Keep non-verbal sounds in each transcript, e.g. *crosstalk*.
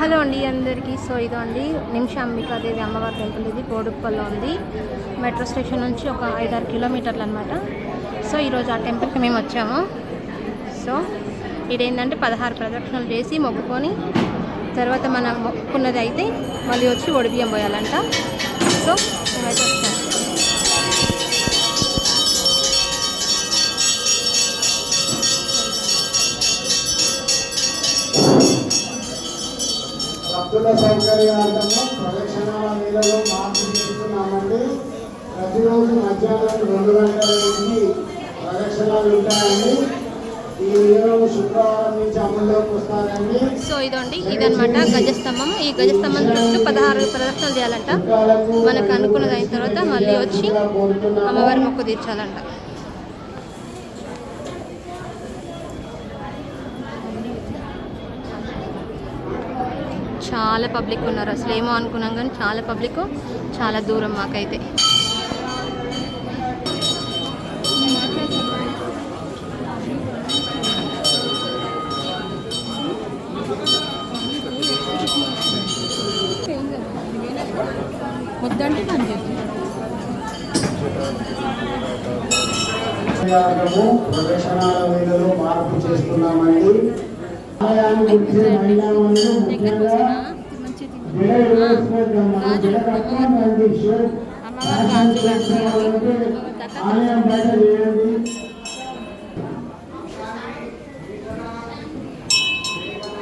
Hello అండి అందరికీ. So ఇదో అండి నిమిషాంబికాదేవి అమ్మవారి టెంపుల్ ఇది బోడుప్పల్లో ఉంది. మెట్రో స్టేషన్ నుంచి ఒక ఐదారు కిలోమీటర్లు అనమాట సో ఈరోజు ఆ టెంపుల్కి మేము వచ్చాము. సో ఇదేంటంటే పదహారు ప్రదక్షిణలు చేసి మొక్కుకొని తర్వాత మనం మొక్కున్నది అయితే మళ్ళీ వచ్చి ఒడిబియ్యం పోయాలంట. సో మేమైతే భక్తుల సౌకర్యార్థము ప్రదక్షిణాల నీళ్ళలో మార్పు చేస్తున్నామండి. ప్రతిరోజు మధ్యాహ్నం రెండు గంటల నుంచి ప్రదక్షిణాలు ఉంటాయండి. ఈ నియమం శుక్రవారం నుంచి అమల్లోకి వస్తారండి. సో ఇదండి ఇదనమాట గజస్తంభం. ఈ గజస్తంభం చుట్టూ పదహారు ప్రదక్షిణలు చేయాలంట. మనకు అనుకున్నది అయిన తర్వాత మళ్ళీ వచ్చి అమ్మవారి మొక్క తీర్చాలంట. చాలా పబ్లిక్ ఉన్నారు. అసలు ఏమో అనుకున్నాం కానీ చాలా పబ్లిక్ చాలా దూరం మాకైతే. వద్దంటే పని మార్పు చేస్తున్నామండి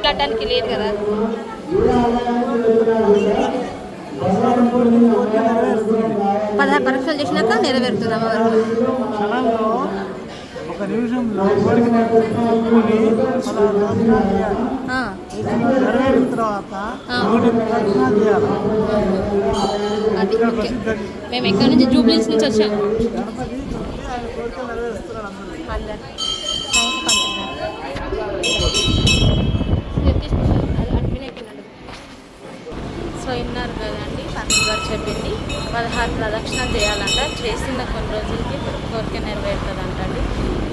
ఆలయానికి లేదు కదా పదహారు పరీక్షలు చేసినాక నెరవేరుతుంది అమ్మవారు. ఒక ఆ, నెరవేరిన తర్వాత మేము ఎక్కడి నుంచి జూబ్లీస్ నుంచి వచ్చాము సో పంతులు గారు చెప్పింది. పదహారు ప్రదక్షిణలు చేయాలంట. చేసిన కొన్ని రోజులకి కోరిక నెరవేరుతుంది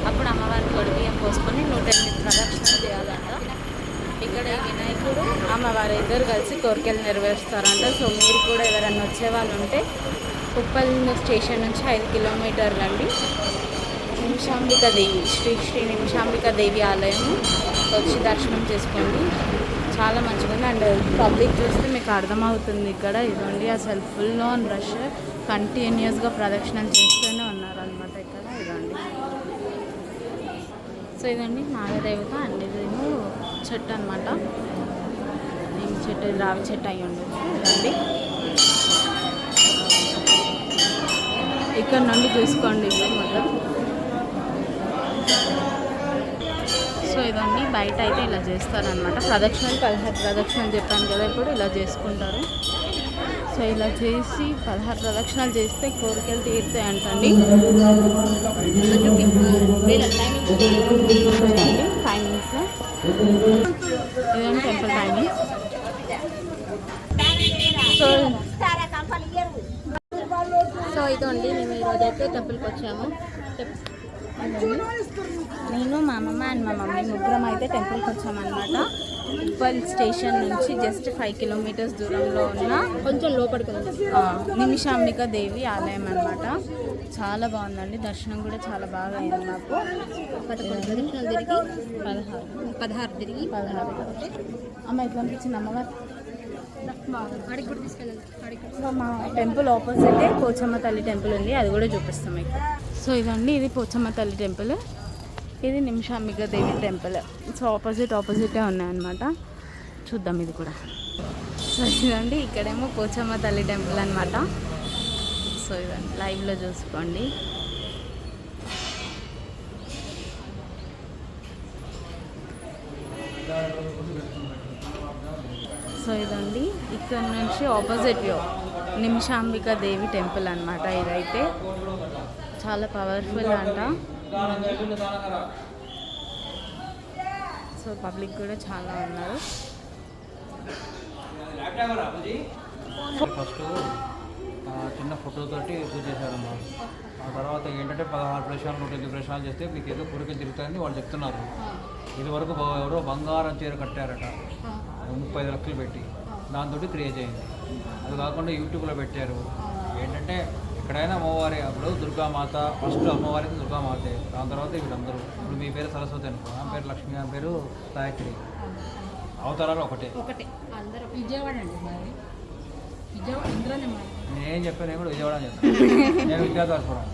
అప్పుడు అమ్మవారి కొడిబియ్యం పోసుకొని నూట ఎనిమిది ప్రదక్షిణలు చేయాలంట. ఇక్కడ వినాయకుడు అమ్మవారు ఇద్దరు కలిసి కోరికలు నెరవేరుస్తారంట. సో మీరు కూడా ఎవరైనా వచ్చే వాళ్ళు ఉంటే ఉప్పల్ స్టేషన్ నుంచి ఐదు కిలోమీటర్లు అండి. నిమిషాంబిక దేవి శ్రీ శ్రీ నిమిషాంబిక దేవి ఆలయం వచ్చి దర్శనం చేసుకోండి. చాలా మంచిగా ఉంది అండ్ పబ్లిక్ చూస్తే మీకు అర్థమవుతుంది ఇక్కడ. ఇదండి అసలు ఫుల్ ఆన్ రష్ కంటిన్యూస్గా ప్రదక్షిణలు చేస్తూనే ఉన్నారనమాట ఇక్కడ. ఇదండి సో ఇదండి నాగదేవత అండ్ ఇదేమో చెట్టు అనమాట ఏం చెట్టు ఇది రావి చెట్టు అయి ఉండొచ్చు. ఇదండి ఇక్కడ నుండి చూసుకోండి మొత్తం సో ఇదండి బయట అయితే ఇలా చేస్తారనమాట ప్రదక్షిణలు పదహారు ప్రదక్షిణలు చెప్పాను కదా ఇప్పుడు ఇలా చేసుకుంటారు. సో ఇలా చేసి పదహారు ప్రదక్షిణలు చేస్తే కోరికలు తీరుతాయి అంటండి టైమింగ్స్ ఇదండి టెంపుల్ టైమింగ్స్ సో సో ఇదండి మేము ఈరోజు అయితే టెంపుల్కి వచ్చాము. నేను మా అమ్మమ్మ అండ్ మా మమ్మీ ముగ్గురం అయితే టెంపుల్కి వచ్చామన్నమాట ఉప్పల్ స్టేషన్ నుంచి జస్ట్ ఫైవ్ కిలోమీటర్స్ దూరంలో ఉన్న కొంచెం లోపలికి నిమిషాంబిక దేవి ఆలయం అన్నమాట. చాలా బాగుందండి. దర్శనం కూడా చాలా బాగా అయింది తిరిగి పదహారు. పదహారు తిరిగి పదహారు. అమ్మ ఎట్లా అనిపించింది అమ్మగారు మా టెంపుల్ ఆపోజిటే పోచమ్మ తల్లి టెంపుల్ ఉంది. అది కూడా చూపిస్తాం మీకు. సో ఇదండి ఇది పోచమ్మ తల్లి టెంపుల్. ఇది Nimishambika Devi temple. So opposite ఆపోజిటే ఉన్నాయన్నమాట. చూద్దాం ఇది కూడా. సో ఇదండి ఇక్కడేమో పోచమ్మ తల్లి టెంపుల్ అనమాట సో ఇదండి లైవ్లో చూసుకోండి. సో ఇదండి ఇక్కడ నుంచి ఆపోజిట్ నిమిషాంబిక దేవి టెంపుల్ అనమాట ఇదైతే. చాలా పవర్ఫుల్ అంట. సో పబ్లిక్ కూడా చాలా ఉన్నారు. ఫస్ట్ చిన్న చిన్న ఫోటోతోటి పూజ చేశారమ్మా. ఆ తర్వాత ఏంటంటే పదహారు ప్రశ్నలు నూట ఎనిమిది ప్రశ్నలు చేస్తే మీకు ఏదో కోరికలు తిరుగుతాయని వాళ్ళు చెప్తున్నారు. ఇది వరకు ఎవరో బంగారం చీర కట్టారట. ముప్పై ఐదు లక్షలు పెట్టి. దాంతో క్రియేట్ అయింది. అది కాకుండా యూట్యూబ్లో పెట్టారు. ఏంటంటే ఎక్కడైనా అమ్మవారి అప్పుడు దుర్గామాత ఫస్ట్ అమ్మవారి దుర్గామాతే. దాని తర్వాత వీళ్ళందరూ. ఇప్పుడు మీ పేరు సరస్వతి అనుకో నా పేరు లక్ష్మి నా పేరు గాయత్రి. అవతారాలు ఒకటే. ఒకటే. అందరూ విజయవాడ అండి మాది. విజయవాడ ఇందులోనే మాది. నేనేం చెప్పాను నేను కూడా విజయవాడ అని చెప్తాను *laughs* నేను విద్యాధర్పురం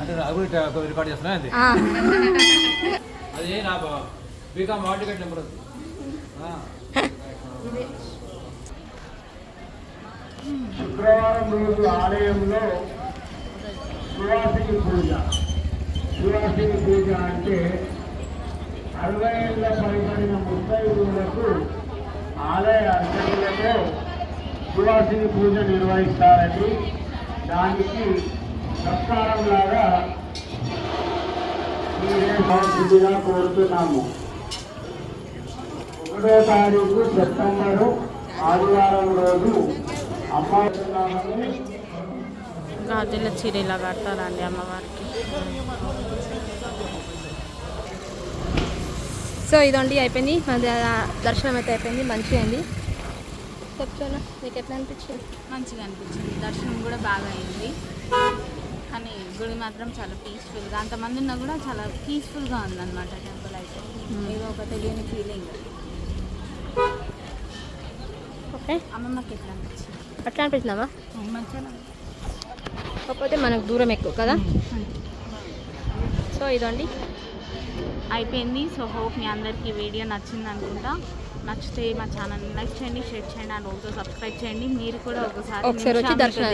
అంటే కూడా ఇట్లా రికార్డ్ చేస్తున్నా అది అది నా బీకామ్ టికెట్ నెంబర్ ఉంది ఆ. శుక్రవారం రోజు ఆలయంలో సువాసిని పూజ. సువాసిని పూజ అంటే అరవై ఏళ్ళ పైబడిన ముత్తైదులకు ఆలయ అర్చకులతో సువాసిని పూజ నిర్వహిస్తారని దానికి సత్కారం లాగా మీరే కోరుతున్నాము. ఒకటో తారీఖు సెప్టెంబరు ఆదివారం రోజు గాజుల చీర ఇలా కడతారండి అమ్మవారికి. సో ఇదండి అయిపోయింది. మన దర్శనం అయితే అయిపోయింది. మంచిగా అయింది. చెప్తాను నీకు ఎట్లా అనిపించింది? మంచిగా అనిపించింది. దర్శనం కూడా బాగా అయింది. కానీ గుడి మాత్రం చాలా పీస్ఫుల్గా అంతమంది ఉన్నా కూడా చాలా పీస్ఫుల్గా ఉందన్నమాట టెంపుల్ అయితే. ఏదో ఒక తెలియని ఫీలింగ్ ఓకే అమ్మమ్మకి ఎట్లా అనిపించింది? అట్లా మంచిగా కాకపోతే మనకు దూరం ఎక్కువ కదా? సో ఇదండి. అయిపోయింది. సో హోప్ మీ అందరికీ వీడియో నచ్చింది అనుకుంటా. నచ్చితే మా ఛానల్ని లైక్ చేయండి షేర్ చేయండి అండ్ ఆల్సో సబ్స్క్రైబ్ చేయండి. మీరు కూడా ఒకసారి ఒకసారి దర్శనం.